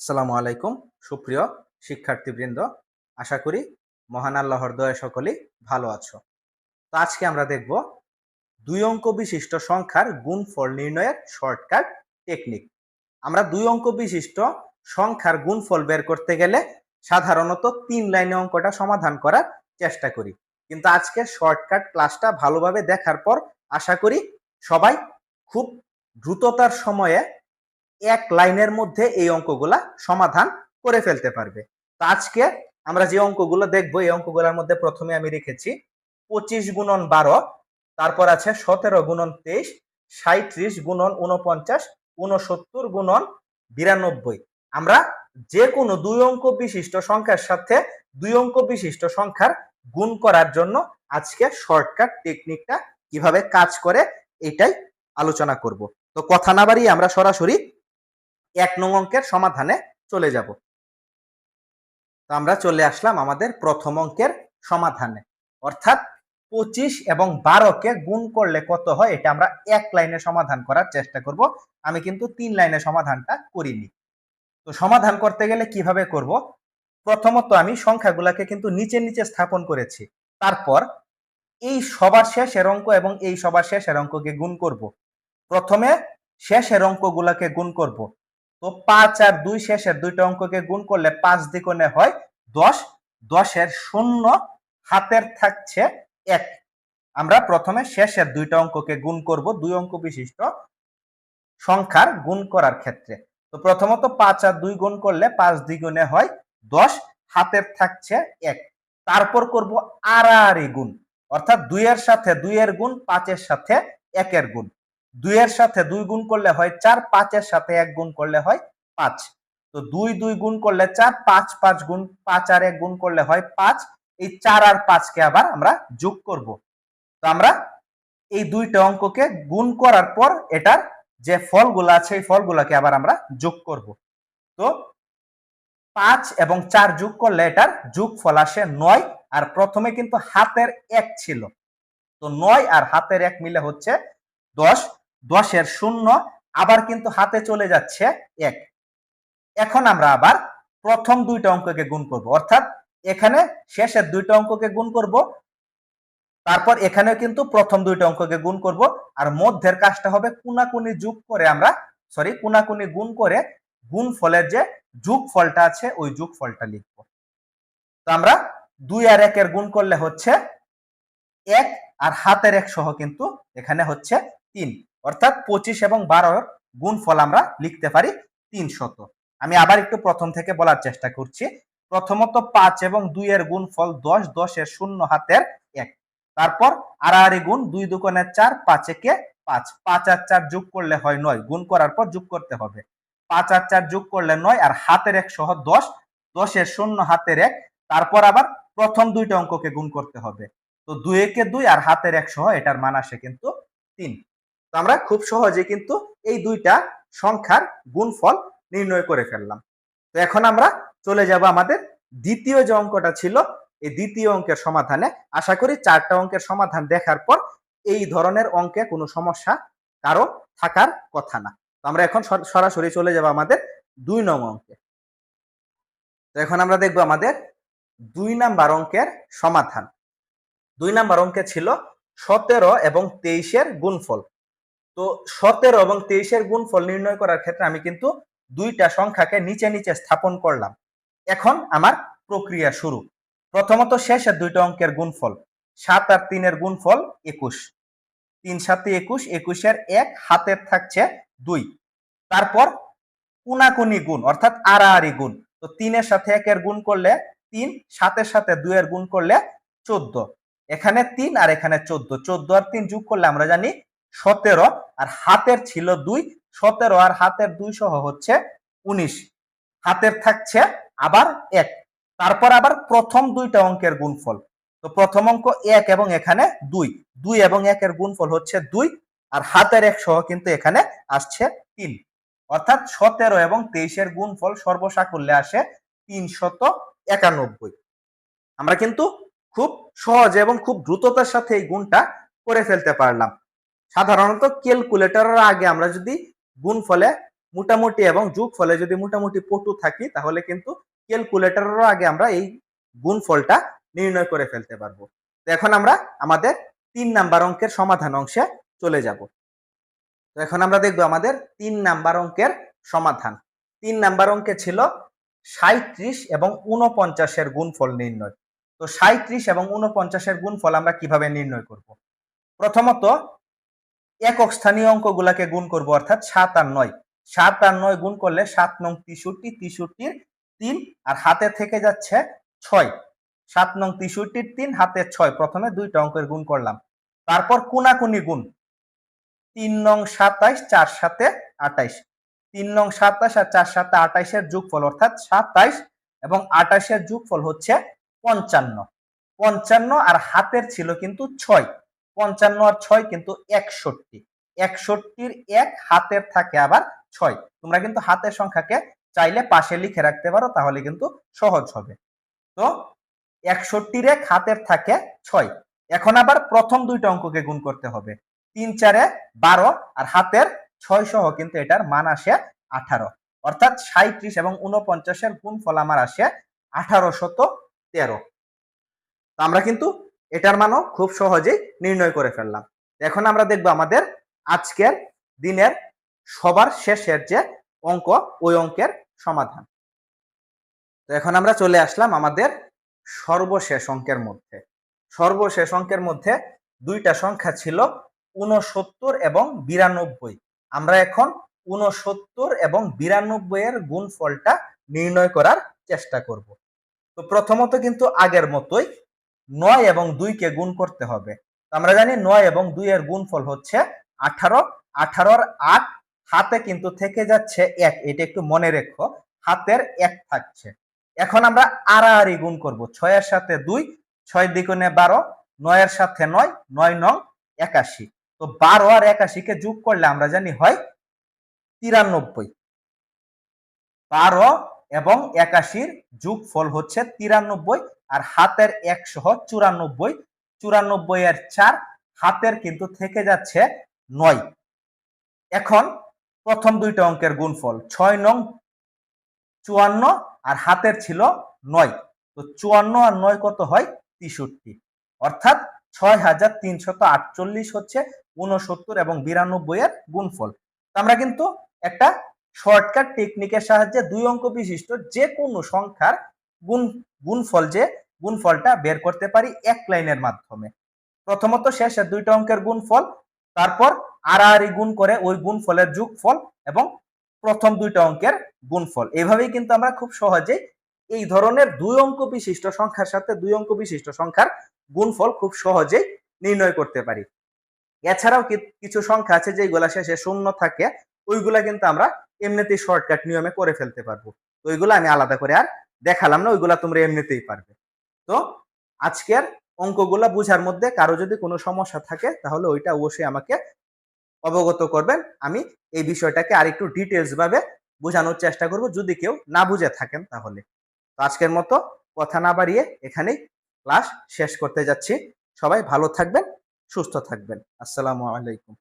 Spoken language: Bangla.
আসসালামু আলাইকুম, সুপ্রিয় শিক্ষার্থীবৃন্দ। আশা করি মহান আল্লাহর দয়া সকলেই ভালো আছো। তো আজকে আমরা দেখব দুই অঙ্ক বিশিষ্ট সংখ্যার গুণফল নির্ণয়ের শর্টকাট টেকনিক। আমরা দুই অঙ্ক বিশিষ্ট সংখ্যার গুণফল বের করতে গেলে সাধারণত তিন লাইনে অঙ্কটা সমাধান করার চেষ্টা করি। কিন্তু আজকে শর্টকাট ক্লাসটা ভালোভাবে দেখার পর আশা করি সবাই খুব দ্রুততার সময়ে এক লাইনের মধ্যে এই অঙ্কগুলা সমাধান করে ফেলতে পারবে। তো আজকে আমরা যে অঙ্কগুলো দেখব, এই অঙ্কগুলোর মধ্যে প্রথমে আমি রেখেছি পঁচিশ গুণন বারো, তারপর আছে সতেরো গুণন তেইশ সাঁত্রিশ গুণন উনপঞ্চাশ উনসত্তর গুণন বিরানব্বই। আমরা যে কোনো দুই অঙ্ক বিশিষ্ট সংখ্যার সাথে দুই অঙ্ক বিশিষ্ট সংখ্যার গুণ করার জন্য আজকে শর্টকাট টেকনিকটা কীভাবে কাজ করে এটাই আলোচনা করব। তো কথা না বাড়িয়ে আমরা সরাসরি এক নং অঙ্কের সমাধানে চলে যাব। তো আমরা চলে আসলাম আমাদের প্রথম অঙ্কের সমাধানে। অর্থাৎ পঁচিশ এবং বারোকে গুণ করলে কত হয়? এটা আমরা এক লাইনে সমাধান করার চেষ্টা করব। আমি কিন্তু তিন লাইনে সমাধানটা করিনি। তো সমাধান করতে গেলে কীভাবে করব? প্রথমত আমি সংখ্যাগুলোকে কিন্তু নিচে নিচে স্থাপন করেছি। তারপর এই সবার শেষের অঙ্ক এবং এই সবার শেষের অঙ্ককে গুণ করব। প্রথমে শেষের অঙ্কগুলোকে গুণ করব। তো পাঁচ আর দুই শেষের দুইটা অঙ্ককে গুণ করলে পাঁচ দ্বিগুণে হয় দশ। দশের শূন্য হাতের থাকছে এক। আমরা প্রথমে শেষের দুইটা অঙ্ককে গুণ করব, দুই অঙ্ক বিশিষ্ট সংখ্যার গুণ করার ক্ষেত্রে। তো প্রথমত পাঁচ আর দুই গুণ করলে পাঁচ দ্বিগুণে হয় দশ, হাতের থাকছে এক। তারপর করব আড়াআড়ি গুণ, অর্থাৎ দুইয়ের সাথে দুইয়ের গুণ, পাঁচের সাথে একের গুণ। দুইয়ের সাথে দুই গুণ করলে হয় চার, পাঁচের সাথে এক গুণ করলে হয় পাঁচ। তো দুই দুই গুণ করলে চার, পাঁচ পাঁচ গুণ, পাঁচ আর এক গুণ করলে হয় পাঁচ। এই চার আর পাঁচকে আবার আমরা যোগ করব। তো আমরা এই দুইটা অঙ্ককে গুণ করার পর এটার যে ফলগুলো আছে, এই ফলগুলোকে আবার আমরা যোগ করব। তো পাঁচ এবং চার যোগ করলে এটার যোগ ফল আসে নয় আর প্রথমে কিন্তু হাতের এক ছিল। তো নয় আর হাতের এক মিলে হচ্ছে দশ। দশের শূন্য, আবার কিন্তু হাতে চলে যাচ্ছে এক। এখন আমরা আবার প্রথম দুইটা অঙ্ককে গুণ করব। অর্থাৎ এখানে শেষের দুইটা অঙ্ককে গুণ করব, তারপর এখানেও কিন্তু প্রথম দুইটা অঙ্ককে গুণ করব, আর মধ্যের কাজটা হবে কুনাকুনি যোগ করে আমরা সরি কুনাকুনি গুণ করে গুণ ফলের যে যোগ ফলটা আছে, ওই যোগ ফলটা লিখব। তো আমরা দুই আর একের গুণ করলে হচ্ছে এক, আর হাতের এক সহ কিন্তু এখানে হচ্ছে তিন। অর্থাৎ পঁচিশ এবং বারোর গুণফল আমরা লিখতে পারি তিন শত আমি আবার একটু প্রথম থেকে বলার চেষ্টা করছি। প্রথমত পাঁচ এবং দুই এর গুণফল দশ, দশের শূন্য হাতের এক। তারপর আড়াআড়ি গুণ দুই দুকোণের চার, পাঁচ একে পাঁচ। পাঁচ আর চার যোগ করলে হয় নয়। গুণ করার পর যোগ করতে হবে। পাঁচ আর চার যোগ করলে নয় আর হাতের এক সহ দশ। দশের শূন্য হাতের এক। তারপর আবার প্রথম দুইটা অঙ্ককে গুণ করতে হবে। তো দুই একে দুই আর হাতের এক সহ এটার মান আসে কিন্তু তিন। তো আমরা খুব সহজে কিন্তু এই দুইটা সংখ্যার গুণফল নির্ণয় করে ফেললাম। তো এখন আমরা চলে যাব আমাদের দ্বিতীয় যে অঙ্কটা ছিল, এই দ্বিতীয় অঙ্কের সমাধানে। আশা করি চারটা অঙ্কের সমাধান দেখার পর এই ধরনের অঙ্কে কোনো সমস্যা কারও থাকার কথা না। তো আমরা এখন সরাসরি চলে যাব আমাদের দুই নং অঙ্কে। তো এখন আমরা দেখব আমাদের দুই নাম্বার অঙ্কের সমাধান। দুই নাম্বার অঙ্কে ছিল সতেরো এবং তেইশের গুণফল। তো সতেরো এবং তেইশের গুণফল নির্ণয় করার ক্ষেত্রে আমি কিন্তু দুইটা সংখ্যাকে নিচে নিচে স্থাপন করলাম। এখন আমার প্রক্রিয়া শুরু। প্রথমত শেষের দুইটা অঙ্কের গুণফল, সাত আর তিনের গুণফল একুশ। তিন সাতে একুশ, একুশের এক, হাতের থাকছে দুই। তারপর কুনাকুনি গুণ, অর্থাৎ আড়াআড়ি গুণ। তো তিনের সাথে একের গুণ করলে তিন, সাতের সাথে দুইয়ের গুণ করলে চোদ্দ। এখানে তিন আর এখানে চোদ্দ। চোদ্দ আর তিন যোগ করলে আমরা জানি সতেরো আর হাতের ছিল দুই। সতেরো আর হাতের দুই সহ হচ্ছে উনিশ। হাতের থাকছে আবার এক। তারপর আবার প্রথম দুইটা অঙ্কের গুণফল। তো প্রথম অঙ্ক এক এবং এখানে দুই। দুই এবং একের গুণফল হচ্ছে দুই আর হাতের এক সহ কিন্তু এখানে আসছে তিন। অর্থাৎ সতেরো এবং তেইশের গুণফল সর্বসাকুল্যে আসে তিনশত একানব্বই। আমরা কিন্তু খুব সহজ এবং খুব দ্রুততার সাথে এই গুণটা করে ফেলতে পারলাম। সাধারণত ক্যালকুলেটরের আগে আমরা যদি গুণফলে মোটামুটি এবং যোগ ফলে যদি মোটামুটি পটু থাকি, তাহলে কিন্তু ক্যালকুলেটরেরও আগে আমরা এই গুণফলটা নির্ণয় করে ফেলতে পারব। তো এখন আমরা আমাদের তিন নাম্বার অঙ্কের সমাধান অংশে চলে যাব। তো এখন আমরা দেখব আমাদের তিন নাম্বার অঙ্কের সমাধান। তিন নাম্বার অঙ্কে ছিল সাঁত্রিশ এবং উনপঞ্চাশের গুণফল নির্ণয়। তো সাঁত্রিশ এবং উনপঞ্চাশের গুণফল আমরা কীভাবে নির্ণয় করব? প্রথমত একক স্থানীয় অঙ্কগুলাকে গুণ করব, অর্থাৎ সাত আর নয়। সাত আর নয় গুণ করলে সাত নং তেষট্টি তেষট্টির তিন, আর হাতে থেকে যাচ্ছে ছয়। সাত নং তেষট্টির তিন, হাতে ছয়। প্রথমে দুইটা অঙ্কের গুণ করলাম। তারপর কোনাকুনি গুণ। তিন নং সাতাইশ, চার সাথে আটাইশ। তিন নং সাতাশ আর চার সাথে আটাইশের যোগফল, অর্থাৎ সাতাইশ এবং আটাইশের যোগফল হচ্ছে পঞ্চান্ন। পঞ্চান্ন আর হাতের ছিল কিন্তু ছয়। পঞ্চান্ন আর ছয় কিন্তু একষট্টি। একষট্টির এক হাতের থাকে আবার ছয়। তোমরা কিন্তু হাতের সংখ্যাকে চাইলে পাশে লিখে রাখতে পারো, তাহলে কিন্তু সহজ হবে। তো একষট্টির এক হাতের থাকে ছয়। এখন আবার প্রথম দুইটা অঙ্ককে গুণ করতে হবে। তিন, চারে বারো আর হাতের ছয় সহ কিন্তু এটার মান আসে আঠারো। অর্থাৎ সাঁত্রিশ এবং উনপঞ্চাশের গুণফল আমার আসে আঠারো শত তেরো আমরা কিন্তু এটার মানও খুব সহজেই নির্ণয় করে ফেললাম। এখন আমরা দেখব আমাদের আজকের দিনের সবার শেষের যে অঙ্ক, ওই অঙ্কের সমাধান। তো এখন আমরা চলে আসলাম আমাদের সর্বশেষ অঙ্কের মধ্যে। সর্বশেষ অঙ্কের মধ্যে দুইটা সংখ্যা ছিল উনসত্তর এবং বিরানব্বই। আমরা এখন উনসত্তর এবং বিরানব্বই এর গুণফলটা নির্ণয় করার চেষ্টা করব। তো প্রথমত কিন্তু আগের মতোই নয় এবং দুইকে গুণ করতে হবে। আমরা জানি নয় এবং দুই এর গুণফল হচ্ছে আঠারো। আঠারোর আট হাতে কিন্তু থেকে যাচ্ছে এক। এটা একটু মনে রেখো, হাতের এক থাকছে। এখন আমরা আড়াআড়ি গুণ করব। ছয়ের সাথে দুই, ছয় দ্বিগুণে বারো, নয়ের সাথে নয় নয় নং একাশি। তো বারো আর একাশিকে যোগ করলে আমরা জানি হয় তিরানব্বই। বারো এবং একাশির যোগ ফল হচ্ছে তিরানব্বই, আর হাতের এক সহ চুরানব্বই। চুরানব্বই এর চার হাতের কিন্তু থেকে যাচ্ছে নয়। এখন প্রথম দুইটা অঙ্কের গুণফল, ছয় নং চুয়ান্ন, আর হাতের ছিল নয়। তো চুয়ান্ন আর নয় কত হয়? তেষট্টি। অর্থাৎ ছয় হাজার তিনশত আটচল্লিশ হচ্ছে উনসত্তর এবং বিরানব্বই এর গুণফল। আমরা কিন্তু একটা শর্টকাট টেকনিকের সাহায্যে দুই অঙ্ক বিশিষ্ট যে কোনো সংখ্যার গুণ, গুণফল যে গুণফলটা বের করতে পারি এক লাইনের মাধ্যমে। প্রথমত শেষের দুইটা অঙ্কের গুণফল, তারপর আড়াআড়ি গুণ করে ওই গুণফলের যোগফল এবং প্রথম দুইটা অঙ্কের গুণফল। এভাবেই কিন্তু আমরা খুব সহজেই এই ধরনের দুই অঙ্ক বিশিষ্ট সংখ্যার সাথে দুই অঙ্ক বিশিষ্ট সংখ্যার গুণফল খুব সহজেই নির্ণয় করতে পারি। এছাড়াও কিছু সংখ্যা আছে যেগুলা শেষে শূন্য থাকে ওইগুলা কিন্তু আমরা এমনিতেই শর্টকাট নিয়মে করে ফেলতে পারব। তো ওইগুলো আমি আলাদা করে আর দেখালাম না, ওইগুলা তোমরা এমনিতেই পারবে। তো আজকের অঙ্কগুলা বুঝার মধ্যে কারও যদি কোনো সমস্যা থাকে, তাহলে ওইটা অবশ্যই আমাকে অবগত করবেন। আমি এই বিষয়টাকে আরেকটু ডিটেলস ভাবে বোঝানোর চেষ্টা করব, যদি কেউ না বুঝে থাকেন তাহলে। তো আজকের মতো কথা না বাড়িয়ে এখানেই ক্লাস শেষ করতে যাচ্ছি। সবাই ভালো থাকবেন, সুস্থ থাকবেন। আসসালামু আলাইকুম।